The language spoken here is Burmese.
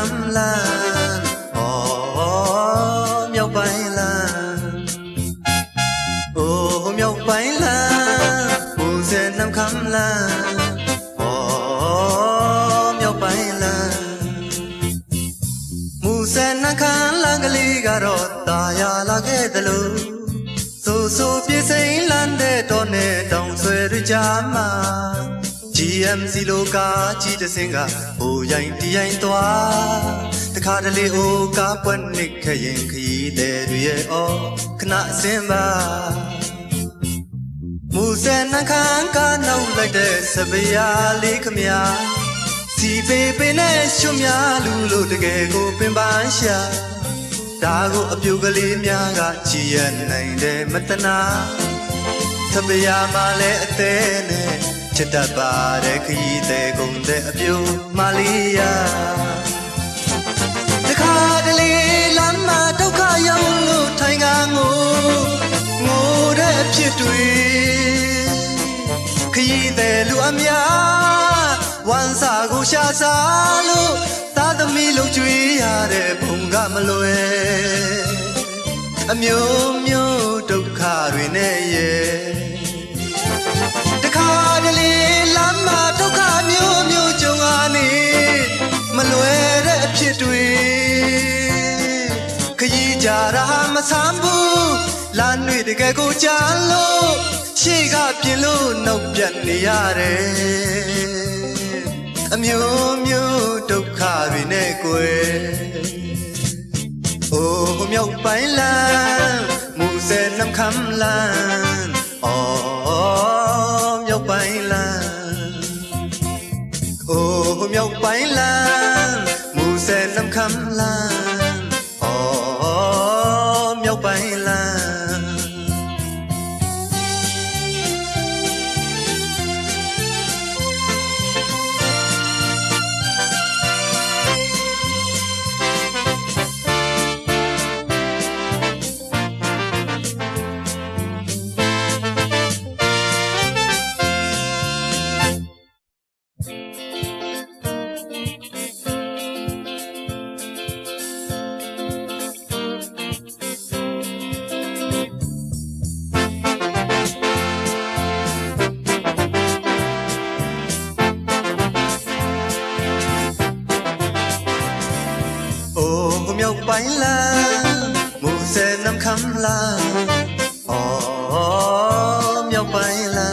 မ်းလန်းအော်မြောက်ပိုင်းလန်းအိုးမြောက်ပိုင်းလန်းပုံစံနမ်ခမ်းလန်းအော်မြောက်ပိုင်းလန်းမူစံနှခမ်းလန်းကလေးကတော့ตาရလာခဲ့တယ်လို့ဆိုဆိုပြစိမ့်လန်းတဲ့တော့နဲ့တောင်ဆွဲရကြမှာ GMC လိုကားကြီးတစ်စင်းကဟိုရိုင်းတီးရိုင်းသွားတခါတလေဟိုကားပွက်နစ်ခရင်ခရီးတဲ့တွေရဲ့အော်ခဏအစင်းပါမူဆယ်နှခမ်းကနောက်လိုက်တဲ့စပရာလေးခမညာစီပေပေနဲ့ရွှမြလူလို့တကယ်ကိုပင်ပန်းရှာဒါကိုအပြူကလေးများကကြည်ရနိုင်တယ်မတနာသပရာမလည်းအသေးနဲ့ ချစ်တတ်ပါတဲ့ခရီးတဲ့ကုန်တဲ့အပြူမလေးယာတခါတလေလမ်းမှာဒုက္ခရောက်လို့ထိုင်ကငိုငိုတဲ့အဖြစ်တွေခရီးတဲ့လူအများဝန်စာကိုရှာစားလို့သာသမီလုံးကျွေးရတဲ့ဘုံကမလွယ်အမျိုးမျိုးဒုက္ခတွေနဲ့ရဲ့ တခါတလေလမ်းမှာဒုက္ခမျိုးမျိုးကြုံရနေမလွယ်တဲ့အဖြစ်တွေခရီးကြတာမဆမ်းဘူးလမ်းတွေတကယ်ကိုကြာလို့ရှေ့ကပြင်လို့နောက်ပြတ်နေရတယ်အမျိုးမျိုးဒုက္ခတွေနဲ့ကိုယ်အိုးမြောက်ပိုင်းလန်းမူဆယ်နှမ်းခမ်းလန်း မြောက်ပိုင်းလန်းမူဆယ်နှမ်းခမ်းလန်းအော်မြောက်ပိုင်းလန်း မြောက်ပိုင်းလာမူစဲနမ်ခမ်လာအော်မြောက်ပိုင်းလာ